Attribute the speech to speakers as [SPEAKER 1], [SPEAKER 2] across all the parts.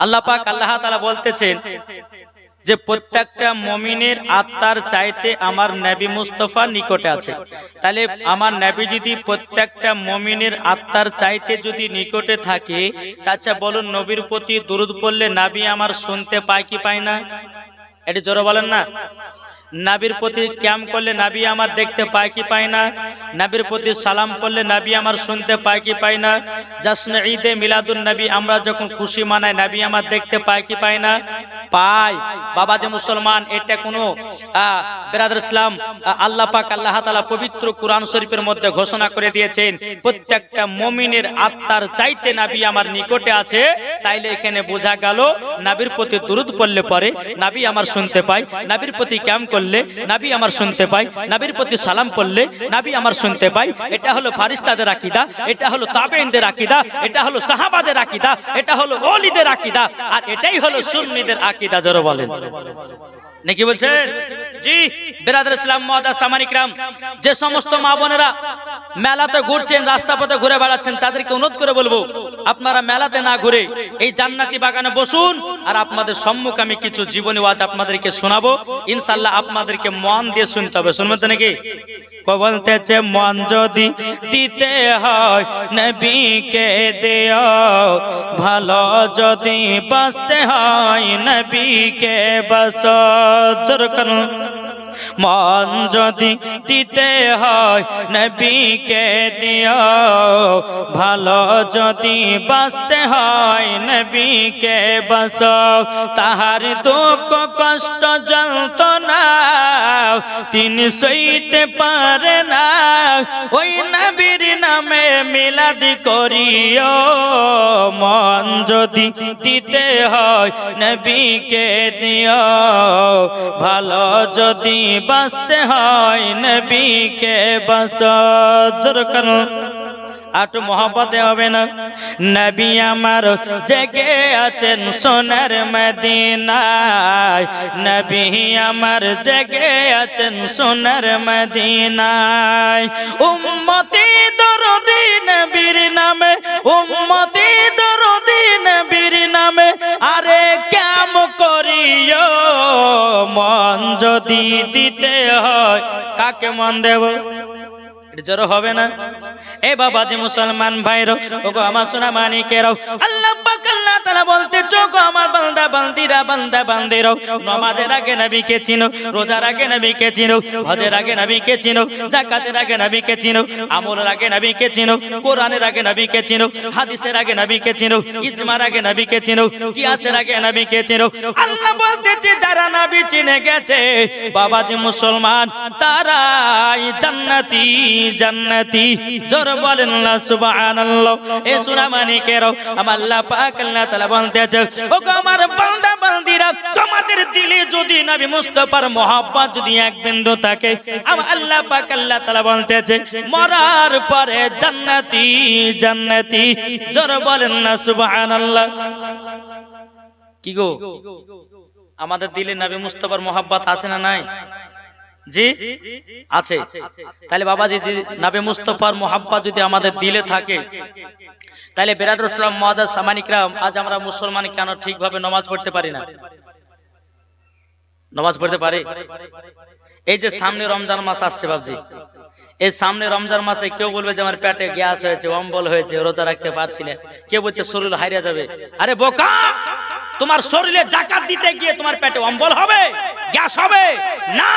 [SPEAKER 1] আল্লাহ পাক আল্লাহ তাআলা বলতেছেন যে প্রত্যেকটা মমিনের আত্মার চাইতে আমার নবী মুস্তফা নিকটে আছে। তাহলে আমার নবী যদি প্রত্যেকটা মমিনের আত্মার চাইতে যদি নিকটে থাকে তাছা বলুন নবীর প্রতি দুরুদ পড়লে নাবি আমার শুনতে পায় কি পায় না? এটা জোরে বলেন না। নাবির প্রতি ক্যাম করলে নাবি আমার দেখতে পায় কি পায় না? নাবির প্রতি সালাম করলে নাবি আমার শুনতে পায় কি পায় না? জাসন ঈদে মিলাদুন নবী আমরা যখন খুশি মানাই নাবি আমার দেখতে পায় কি পায় না? পায়। বাবা যে মুসলমান এটা কোনো আহ, ইসলাম আল্লাহ পাক আল্লাহ তাআলা পবিত্র কোরআন শরীফের মধ্যে ঘোষণা করে দিয়েছেন প্রত্যেকটা মমিনের আত্মার চাইতে নাবি আমার নিকটে আছে। তাইলে এখানে বোঝা গেল নাবির প্রতি দুরুদ পড়লে পরে নাবি আমার শুনতে পায় নাবির প্রতি ক্যাম করলে নাবি আমার শুনতে পায়, নাবির প্রতি সালাম করলে নাবি আমার শুনতে পায়। এটা হলো ফারিস্তাদের আকিদা, এটা হলো তাবেইনদের আকিদা, এটা হলো সাহাবাদের আকিদা, এটা হলো ওলিদের আকিদা, আর এটাই হলো সুন্নিদের আকিদা, জোরে বলেন। নাকি বলছেন? জি, বেরাদার ইসলাম মহাদা সামানিকরাম যে সমস্ত মা বোনেরা মেলাতে ঘুরছেন, রাস্তা পথে ঘুরে বেড়াচ্ছেন, তাদেরকে অনুরোধ করে বলব আপনারা মেলাতে না ঘুরে এই জান্নাতি বাগানে বসুন আর আপনাদের সম্মুখ আমি কিছু জীবনী ওয়াজ আপনাদেরকে শোনাবো। ইনশাল্লাহ আপনাদেরকে মন দিয়ে শুনতে হবে। শুনবেন তো নাকি? বলতেছে, মন যদি দিতে হয় নবীকে দেও, ভালো যদি বাঁচতে হয় নবীকে বাস জোর করুন মন যদি দিতে হয়, নবীকে দিও। ভালো যদি বাঁচতে হয়, নবীকে বাস তাহার দুঃখ, কষ্ট, যন্ত্রণা তিনি সইতে পারে না। ওই নবীর নামে মিলাদি করিও। মন যদি দিতে হয়, নবীকে দিও। ভালো যদি বাঁচতে হয় নবীকে বাস জোর করুন আট মহব্বতে হবে না। নবী আমার জেগে আছেন সোনার মদিনায়। নবী আমার জেগে আছেন সোনার মদিনায়। উম্মতি দরদি নবীর নামে, উম্মতি দরদি নবীর নামে। আরে কাম করিও? মন যদি দিতে হয় কাকে মন দেব? জড়ো হবে না? এ বাবা যে মুসলমান ভাইরো, ওগো আমার সোনা মানিকেরও। আল্লাহ পাক আল্লাহ বলতে চোখ আমার বান্দা, বান্দিরা, বান্দা, বান্দিরও। নামাজের আগে নবীকে চিনো, রোজার আগে নবীকে চিনো, হজের আগে নবীকে চিনো, যাকাতের আগে নবীকে চিনো, আমলের আগে নবীকে চিনো, কোরআনের আগে নবীকে চিনো, হাদিসের আগে নবীকে চিনো, ইজমার আগে নবীকে চিনো, কিয়াসের আগে নবীকে চিনো। আল্লাহ বলতেছে যারা নবী চিনে গেছে, বাবাজি মুসলমান, তারাই জান্নাতি। জান্নাতি। জোর বলেন না সুবহানাল্লাহ। এ সুরা মানিকের আমার আল্লাহ পাক আল্লাহ তাআলা বলতেছে ও আমার বান্দা, বান্দিরা, তোমাদের দিলে যদি নবী মুস্তাফার মহব্বত যদি এক বিন্দু থাকে, আমার আল্লাহ পাক আল্লাহ তাআলা বলতেছে, মরার পরে জান্নাতি জান্নাতি। জোর বলেন না, সুবহানাল্লাহ। কি গো? আমাদের দিলে নবী মুস্তাফার মহব্বত আছে না নাই? জি? আছে। তাহলে বাবাজি দি- নাবে মুস্তফার মোহাব্বা যদি আমাদের দিলে থাকে তাহলে বেরাদুল ইসলাম মহাদাস সামানিকরাম আজ আমরা মুসলমান কেন ঠিকভাবে নমাজ পড়তে পারি না? নমাজ পড়তে পারি? এই যে সামনে রমজান মাস আসছে বাবজি, এই সামনে রমজান মাসে কেউ বলবে যে আমার পেটে গ্যাস হয়েছে, অম্বল হয়েছে, রোজা রাখতে পারছি না। কেউ বলছে শরীর হারিয়ে যাবে। আরে বোকা! তোমার শরীরে জাকাত দিতে গিয়ে তোমার পেটে অম্বল হবে? গ্যাস হবে? না,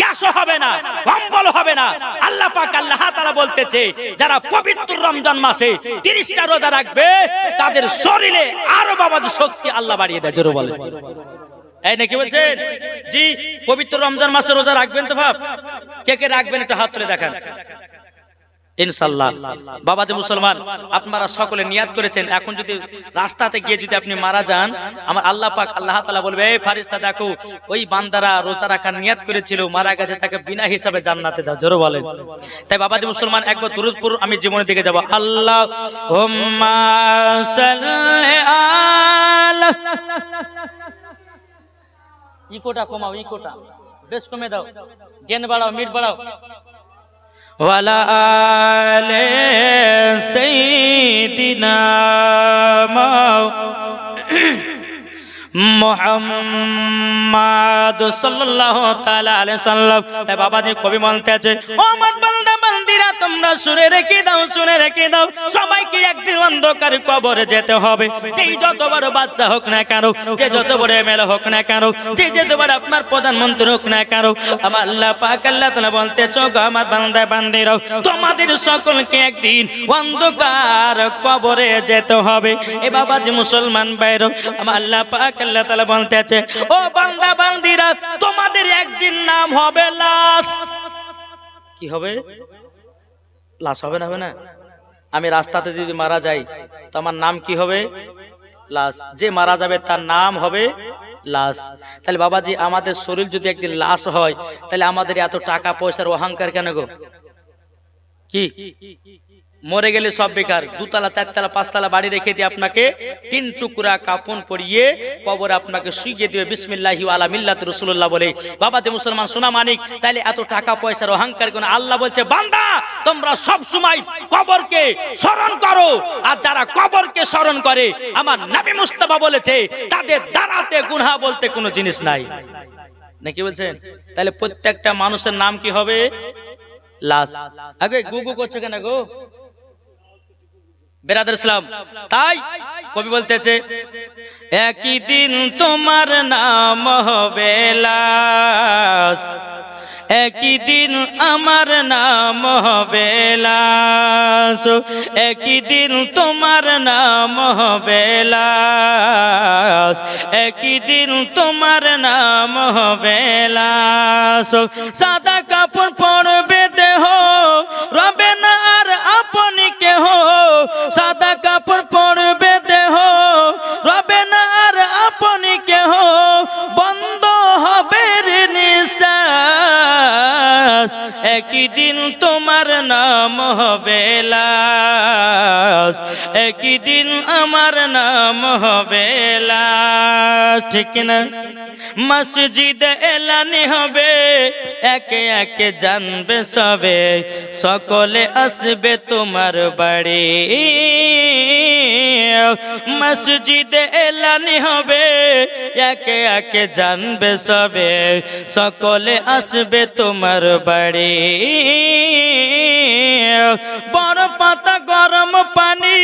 [SPEAKER 1] গ্যাসও হবে না অম্বল হবে না। আল্লাহ পাক আল্লাহ তারা বলতেছে, যারা পবিত্র রমজান মাসে 30টা রোজা রাখবে, তাদের শরীরে আরও বাবা শক্তি আল্লাহ বাড়িয়ে দেয়, জোরে বলে এই নাকি বলছেন? জি, পবিত্র রমজান মাসে রোজা রাখবেন তো ভাব কে কে রাখবেন একটু হাত তুলে দেখান। ইনশাল্লাহ। বাবা যে মুসলমান, আপনারা সকলে নিয়াত করেছেন। এখন যদি রাস্তাতে গিয়ে যদি আপনি মারা যান, আমার আল্লাহ পাক আল্লাহ তালা বলবে, এই ফারিস্তা, দেখো, ওই বান্দারা রোজা রাখার নিয়াত করেছিল, মারা গেছে, তাকে বিনা হিসাবে জান্নাতে দাও। জোরে বলেন। তাই বাবা যে মুসলমান, একবার দুরুদপুর আমি জীবনের দিকে যাব। আল্লাহ ইকোটা কমাও, ইকোটা। বেশ কমে দাও। গেন বাড়াও, মিট বাড়াও। সাইয়্যিদিনা মাও মোহাম্মদ সাল্লাল্লাহু তাআলা আলাইহি সাল্লাম তাই বাবাজি কবি বলতে আছে ও আমার বান্দা তোমরা শুনে রেখে দাও, শুনে রেখে দাও। সবাইকে একদিন অন্ধকার কবরে যেতে হবে। যেই যত বড় বাচ্চা হোক না কেন, যে যত বড় এমএলএ হোক না কেন, যে যত বড় আপনার প্রধানমন্ত্রী হোক না কেন, আমার আল্লাহ পাক আল্লাহ তাআলা বলতে, চোখ আমার বান্দা বান্দিরাও তোমাদের সকলকে একদিন অন্ধকার কবরে যেতে হবে। এ বাবাজি মুসলমান বাইর আমার আল্লাহ পাক আল্লাহ তাআলা বলতে আছে, ও বান্দা বান্দিরা, তোমাদের একদিন নাম হবে লাশ। কি হবে? লাশ হবে না হবে না। আমি রাস্তাতে যদি মারা যাই, তো আমার নাম কি হবে? লাশ। যে মারা যাবে, তার নাম হবে লাশ। তাহলে বাবাজি, আমাদের শরীর যদি একদিন লাশ হয়, তাহলে আমাদের এত টাকা, পয়সার অহংকার কেন গো? কি? মরে গেলে সব বেকার। দুতলা, চারতলা, পাঁচতলা বাড়ি রেখে দিয়ে আপনাকে তিন টুকরা কাপন পরিয়ে কবর আপনাকে শুইয়ে দিবে। বিসমিল্লাহি আলা মিল্লাত রসুল্লাহ বলে, বাবাতে মুসলমান সোনা মানিক, তাইলে এত টাকা, পয়সার অহংকার কোন আল্লাহ বলছে, বান্দা, তোমরা সব সময় কবরকে স্মরণ করো, আর যারা কবরকে স্মরণ করে, আমার নবী মুস্তাফা বলেছে, তাদের দাঁড়াতে গুনহা বলতে কোনো জিনিস নাই। নাকি বলছেন? তাহলে প্রত্যেকটা মানুষের নাম কি হবে? লাশ। আগে গুগু করছ কেন গো? বেরাদার ইসলাম, তাই কবি বলতেছে, একই দিন তোমার নাম হবে একই দিন আমার নাম হবে একই দিন তোমার নাম হবে একই দিন তোমার নাম হবে সাদা কাপড় পরবে দেহ কেহ সাদা কাপড় পরবে দেহ। রবে না আর আপনি কেহ, বন্ধ হবে নিঃশ্বাস। একই দিন তোমার নাম হবে লাশ একই দিন আমার নাম হবে ঠিক না? মসজিদ এলানি হবে, একে একে জানবে সবে। সকলে আসবে তোমার বাড়ি। মসজিদ এলানি হবে, একে একে জানবে সবে। সকলে আসবে তোমার বাড়ি। বড় পাতা গরম পানি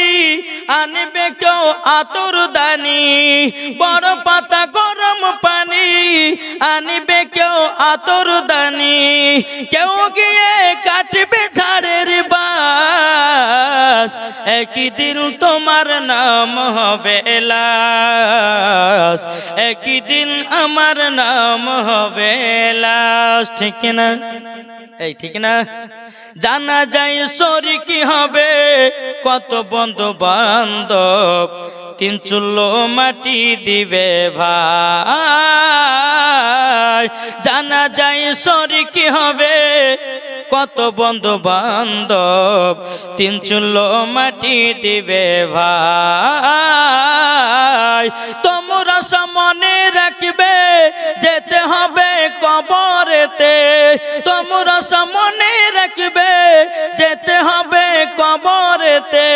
[SPEAKER 1] আনবে কেউ আতর দানি। বড় পাতা গরম পানি আনবে কেউ আতর দানি। কেউ গিয়ে কাটবে ঝাড়ের বাস, একই দিন তোমার নাম হবে লাশ একই দিন আমার নাম হবে লাশ ঠিক না এই ঠিক না? জানা যায় সরি কি হবে? কত বন্ধু বান্ধব, তিন চুল্লো মাটি দিবে ভাই। জানা যায় কি হবে? কত বন্ধু বান্ধব, তিন চুল্লো মাটি দিবে ভাই। তোমরা সামনে রাখবে, যেতে হবে কবরেতে তোমরা সামনে রাখবে, যেতে হবে কবরেতে।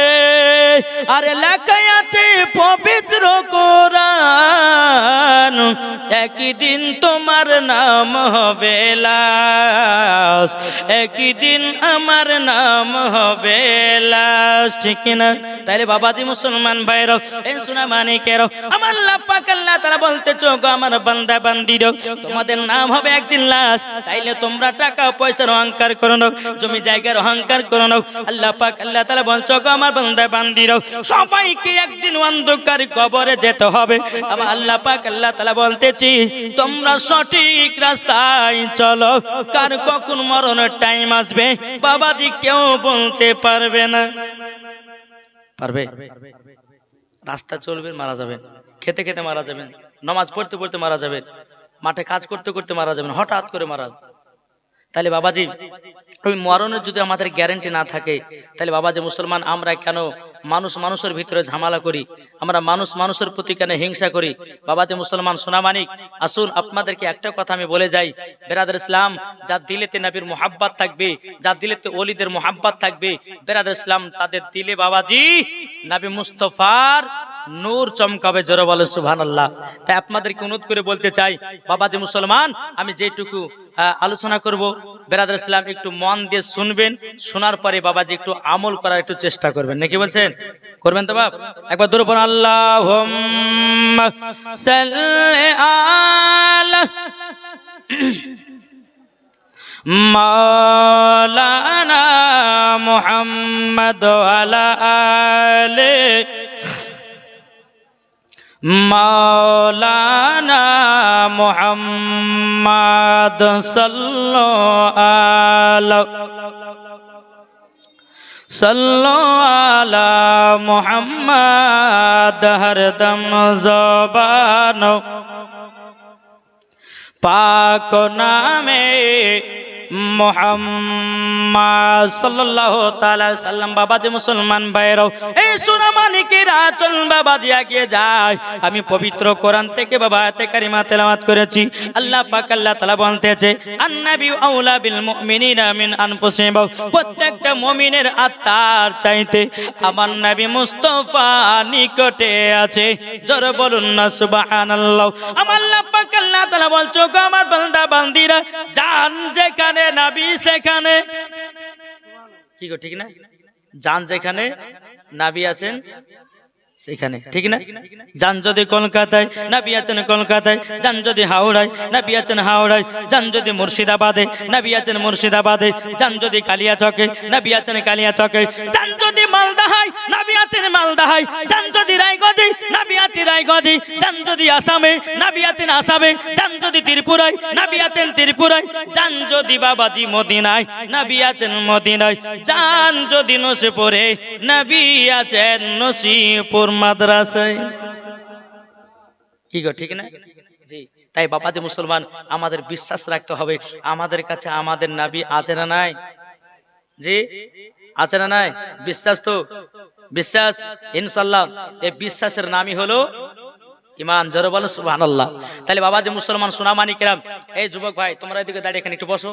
[SPEAKER 1] আরে লেখায় আছে, পবিত্র কোরআন একই দিন তোমার নাম হবে লাশ একই দিন আমার নাম হবে লাশ, ঠিক না তাইলে বাবাজি মুসলমান ভাইরাও এই সোনা মানিকেরও আমার লাপাক আল্লাহ তারা বলতে চোখ আমার বান্দা বান্দির, তোমাদের নাম হবে একদিন লাশ। তাইলে তোমরা টাকা, পয়সার অহংকার করো না, জমি জায়গার অহংকার করো না। আল্লাহ পাক, আল্লাহ তারা বলছো, গো আমার বান্দা বান্দির, সবাইকে একদিন অন্ধকার কবরে যেতে হবে। আমার আল্লাহ পাক, আল্লাহ তালা বলতেছি, তোমরা সঠিক রাস্তায় চলো, কার কখন মরণের টাইম আসবে, বাবাজি কেউ বলতে পারবে না। পারবে? রাস্তা চলবেন মারা যাবেন খেতে খেতে মারা যাবেন, নামাজ পড়তে পড়তে মারা যাবেন, মাঠে কাজ করতে করতে মারা যাবেন, হঠাৎ করে মারা তাহলে বাবাজি, ওই মরণের যদি আমাদের গ্যারেন্টি না থাকে, তাহলে বাবাজি মুসলমান, আমরা কেন মানুষ মানুষের ভিতরে ঝামেলা করি? আমরা মানুষ মানুষের প্রতি কেন হিংসা করি? বাবাজি মুসলমান সোনামানিক আসুন আপনাদেরকে একটা কথা আমি বলে যাই। বেরাদের ইসলাম, যার দিলেতে নবীর মোহাব্বত থাকবে, যার দিলেতে অলিদের মোহাব্বাত থাকবে, বেরাদের ইসলাম, তাদের দিলে বাবাজি, নাবি মুস্তফার নূর চমকাবে জোরে বলে, সুবহানাল্লাহ। তাই আপনাদেরকে অনুরোধ করে বলতে চাই বাবা যে মুসলমান, আমি যেটুকু আলোচনা করব, বেরাদার ইসলাম একটু মন দিয়ে শুনবেন, শোনার পরে বাবাজি একটু আমল করার একটু চেষ্টা করবেন। নাকি বলছেন? করবেন তো বাপ? একবার দূর পর আল্লাহ আলা মাওলানা মুহাম্মদ আলা আলে মাওলানা মুহাম্মদ সাল্লাল্লাহু আলা সাল্লাল্লাহু আলা মুহাম্মদ হরদম জবান। পাক নামে আমি পবিত্র কোরআন থেকে বাবা আয়াতে কারিমা তেলাওয়াত করেছি। আল্লাহ পাক আল্লাহ তাআলা বলতেছে প্রত্যেকটা মুমিনের আত্মার চাইতে আমার নবী মুস্তাফা নিকটে আছে। জোরে বলুন না, সুবহানাল্লাহ। আমার আল্লাহ পাক আল্লাহ তাআলা বলছো আমার বান্দা বান্দিরা জান যেখানে নবী সেখানে। কি গো ঠিক না? যান যেখানে নাবি আছেন। সেখানে ঠিক না যান যদি কলকাতায় নাবি আছেন কলকাতায় যান যদি হাওড়ায় নাবি আছেন হাওড়ায় যান যদি মুর্শিদাবাদে নাবি আছেন মুর্শিদাবাদে যান যদি কালিয়াচকে নাবি আছেন কালিয়াচকে যান যদি মালদাহায় নাবি আছেন মালদাহায় যান যদি রায়গঞ্জে নাবি আছেন রায়গঞ্জে যান যদি আসামে নাবি আছেন আসামে যান যদি ত্রিপুরায় নাবি আছেন ত্রিপুরায় যান যদি বাবাজি মদিনায় নাবি আছেন মদিনায় যান যদি নসিপুরে নাবি আছেন নসিপুর ঠিক না? জি, তাই বাবা যে মুসলমান, আমাদের বিশ্বাস রাখতে হবে, আমাদের কাছে আমাদের নাবি আছে না নাই? জি, আছে না নাই? বিশ্বাস তো? বিশ্বাস? ইনশাল্লাহ এই বিশ্বাসের নামই হলো ইমান জোরে বলো, সুবহানাল্লাহ। তাহলে বাবা যে মুসলমান, সোনামানি কেরাম, এই যুবক ভাই, তোমরা এদিকে দাঁড়িয়ে এখানে একটু বসো।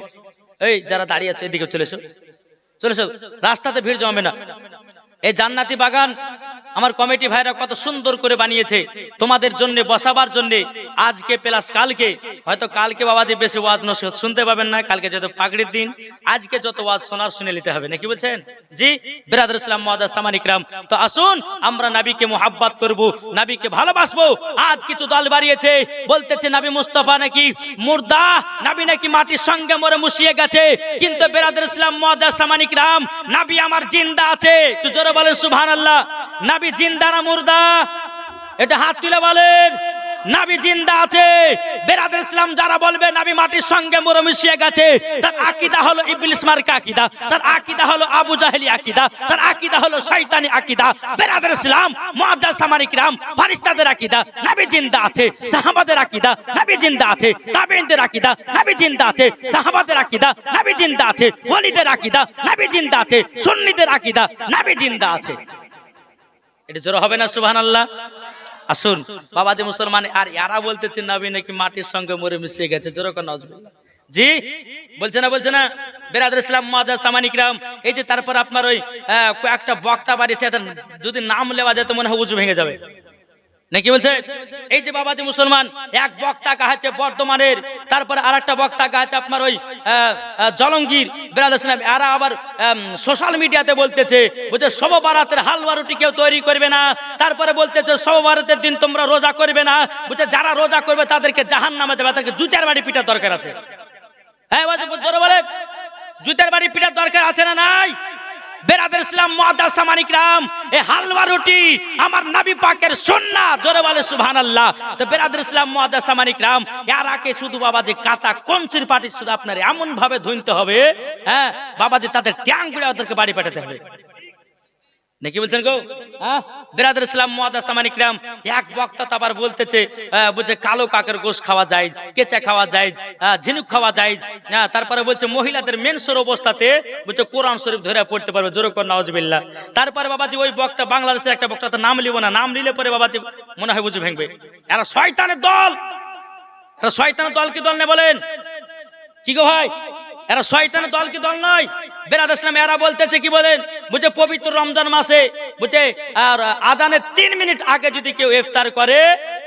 [SPEAKER 1] এই যারা দাঁড়িয়ে আছে, এদিকে চলে এসো। চলে এসো। রাস্তাতে ভিড় জমবে না। এই জান্নাতি বাগান আমার কমিটি ভাইরা কত সুন্দর করে বানিয়েছে। তোমাদের জন্য, বসাবার জন্য, আজকে প্লাস কালকে। হয়তো কালকে বাবাজি বেশি ওয়াজ নসিহত শুনতে পাবেন না, কালকে যত পাগড়ির দিন, আজকে যত ওয়াজ শোনার শুনে নিতে হবে, নাকি বলছেন? জি, বিরাদর ইসলাম, মহাদাস সামানিকরাম তো আসুন, আমরা নাবিকে মোহাব্বত করব, নাবিকে ভালোবাসবো। আজ কিছু দল বাড়িয়েছে, বলতেছে নাবি মুস্তফা নাকি মুর্দা, নাবি নাকি মাটির সঙ্গে মরে মুশিয়ে গেছে। কিন্তু বেরাদর ইসলাম, মহাদাস সামানিকরাম নাবি আমার জিন্দা আছে। একটু জোরে বলেন সুবহানাল্লাহ। নাবি জিন্দারা মুর্দা। এটা হাত তুলে বলেন। নাবি জিন্দা আছে। বেরাদের ইসলাম যারা বলবে, নাবি মাটির সঙ্গে মরে মিশিয়ে গেছে। তার আকিদা হলো ইবলিস মার্কা আকীদা। তার আকিদা হলো আবু জাহেলি আকিদা। তার আকিদা হলো শয়তানি আকিদা। বেরাদের ইসলাম মুআদ্দাস সামারিক রাম ফারিস্তাদের আকীদা। নাবি জিন্দা আছে, সাহাবাদের আকিদা। নাবি জিন্দা আছে, তাবেঈনদের আকীদা। নাবি জিন্দা আছে, সাহাবাদের আকীদা। নাবি জিন্দা আছে, ওয়ালিদের আকিদা। নাবি জিন্দা আছে, সুন্নিদের আকীদা। নাবি জিন্দা আছে। এটা জোর হবে না, সুবহানাল্লাহ? আসুন বাবা যে মুসলমান, আর ইয়ারা বলতেছে নবী নাকি মাটির সঙ্গে মরে মিশিয়ে গেছে, জোর কোন জি, বলছে না বলছে না বেরাদুল ইসলাম মুআদ্দাস সামানিক রাম এই যে তারপর আপনার ওই একটা বক্তা বাড়িয়েছে দুদিন যদি নাম লেওয়া যায় তো মনে হয় উজু ভেঙে যাবে। নাকি বলছে? এই যে বাবাজি মুসলমান, এক বক্তা কাহাচ্ছে বর্ধমানের, তারপরে আর একটা বক্তা কাহাচ্ছে আপনার ওই জলঙ্গির বেরাদ ইসলাম আবার সোশ্যাল মিডিয়াতে বলতেছে, বলছে সব বারাতের হালুয়া রুটি কেউ তৈরি করবে না। তারপরে বলতেছে সব বারাতের দিন তোমরা রোজা করবে না। বলছে, যারা রোজা করবে, তাদেরকে জাহান নামে দেবে তাদেরকে জুতার বাড়ি পিটার দরকার আছে। হ্যাঁ বলে জুতার বাড়ি পিটার দরকার আছে না নাই? বেরাদের ইসলাম মাদা সামানিক রাম এ হালুয়া রুটি আমার নাবি পাকের সন্না জোরে বলে সুহান আল্লাহ তো বেরাদের ইসলাম মাদা সামানিক রাম এরাকে শুধু বাবা যে কাঁচা কঞ্চির পাটি শুধু আপনার এমন ভাবে ধুইতে হবে হ্যাঁ? বাবা যে তাদের ট্যাংগুলো ওদেরকে বাড়ি পাঠাতে হবে। নাকি বলছেন গো? হ্যাঁ? ইসলাম রাম, এক বক্তা তো আবার বলতেছে বলছে কালো কাকের গোশ খাওয়া যায়, কেঁচা খাওয়া যায় ঝিনুক খাওয়া যায় হ্যাঁ তারপরে বলছে মহিলাদের মেনসের অবস্থাতে বলছে কোরআন শরীফ ধরে পড়তে পারবে, জোরে কর নওয়াজবিল্লাহ তারপরে বাবাজি ওই বক্তা, বাংলাদেশের একটা বক্তা তো নাম লিব না, নাম নিলে পরে বাবাজি মনে হয় বুঝে ভেঙবে। এরা শয়তানের দল! শয়তানের দল কি দল নেই বলেন? কি গো ভাই? এরা শয়তানের দল কি দল নয়? বেরাদ এরা বলতেছে, কি বলেন? বুঝে পবিত্র রমজান মাসে, বুঝে, আর আজানের তিন মিনিট আগে যদি কেউ ইফতার করে,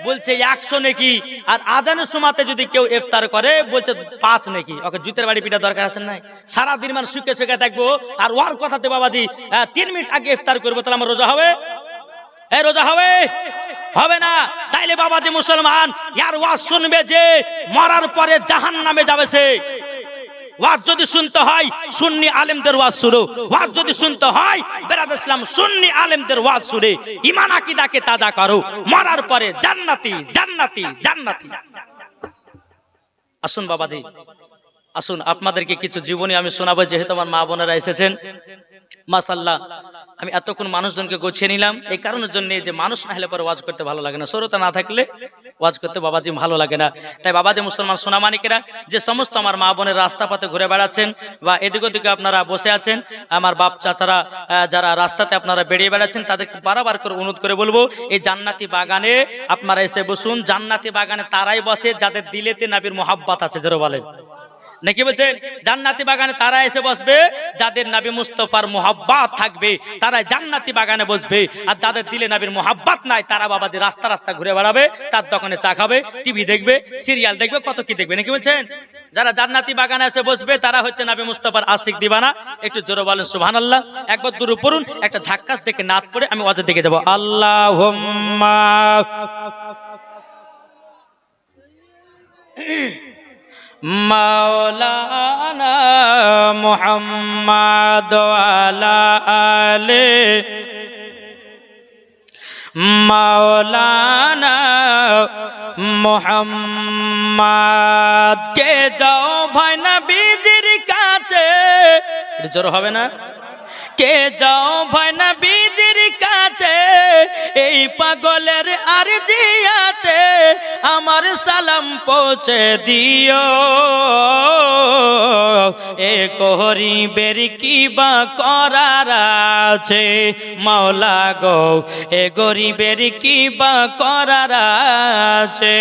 [SPEAKER 1] বলছে একশো নাকি, আর আজানের সময়তে যদি কেউ ইফতার করে, বলছে পাঁচ নাকি। ওকে, জুতের বাড়ি পিঠা দরকার আছে নাই? সারা দিন মানে সুখে সুখে থাকব, আর ওর কথাতে বাবাজি তিন মিনিট আগে ইফতার করব, তাহলে আমার রোজা হবে? এই রোজা হবে? হবে না। তাইলে বাবাজি মুসলমান, ইয়ার ওয়াজ শুনবে যে, মরার পরে জাহান নামে যাবে সে। ওয়াজ যদি শুনতে হয়, সুন্নি আলেমদের ওয়াজ শুরু ওয়াজ যদি শুনতে হয়, বেরাদ ইসলাম সুন্নি আলেমদের ওয়াজ শুনে। ইমান আকিদাকে তাজা করো। মরার পরে জান্নাতি জান্নাতি জান্নাতি। আসুন বাবাজি। আসুন, আপনাদেরকে কিছু জীবনী আমি শোনাবো, যেহেতু আমার মা বোনেরা এসেছেন। মাসাল্লাহ আমি এতক্ষণ মানুষজনকে গোছিয়ে নিলাম। এই কারণের জন্য যে মানুষ না হলে পরে ওয়াজ করতে ভালো লাগে না। সরতা না থাকলে ওয়াজ করতে বাবাজি ভালো লাগে না। তাই বাবাজি মুসলমান সোনামানিকেরা, যে সমস্ত আমার মা বোনের রাস্তা পথে ঘুরে বেড়াচ্ছেন বা এদিক ওদিকে আপনারা বসে আছেন, আমার বাপ চাচারা যারা রাস্তাতে আপনারা বেরিয়ে বেড়াচ্ছেন, তাদেরকে বারবার করে অনুরোধ করে বলব, এই জান্নাতি বাগানে আপনারা এসে বসুন। জান্নাতি বাগানে তারাই বসে, যাদের দিলেতে নাবির মোহাব্বত আছে যেন বলেন। নাকি বলছেন? জান্নাতি বাগানে তারা এসে বসবে, যাদের নাবি মুস্তফার মোহাব্বাত থাকবে, তারা জান্নাতি বাগানে বসবে। আর যাদের দিলে নাবির মোহাব্বাত নাই, তারা বাবাজি রাস্তা রাস্তা ঘুরে বেড়াবে, চার দোকানে চা খাবে, টিভি দেখবে, সিরিয়াল দেখবে, কত কি দেখবে, নাকি বলছেন? যারা জান্নাতি বাগানে এসে বসবে, তারা হচ্ছে নাবি মুস্তফার আশিক দিবানা। একটু জোরে বলেন সুবহান আল্লাহ একবার দূর পড়ুন, একটা ঝাক্কাস দেখে নাত পড়ে, আমি অজের দিকে যাব। আল্লাহ মাওলানা মোহাম্মদ আলে মাওলানা মোহাম্মদ কে যাও ভাই না বীজির কাছে জোর হবে না? কে যাও ভাই না বীজির কাছে? এই পাগলের আর জি আছে, আমার সালাম পৌঁছে দিও। এ গরিবের কি বা করার আছে, মাওলা গো, এ গরিবের কি বা করার আছে।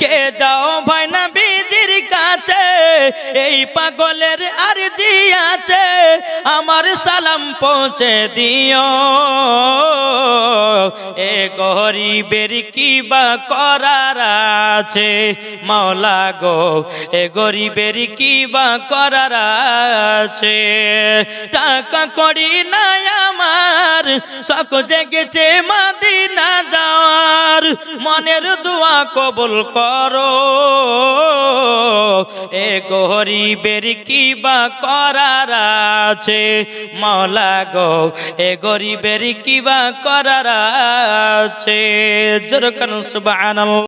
[SPEAKER 1] কে যাও ভাই না বীজির কাছে, এই পাগলের আর জি আছে, আমার সালাম পৌঁছে দিও। গরিবের কি বা করার আছে? মাওলা গো, এ গরিবের কি বা করার আছে। টাকা করি নাই আমার, শখ জেগেছে মাদিনা যাওয়ার। মনের দোয়া কবুল করো। এ গরিবের কি বা করার আছে। মাওলা গো, এ গরিবের কি বা করার আছে জোর কানু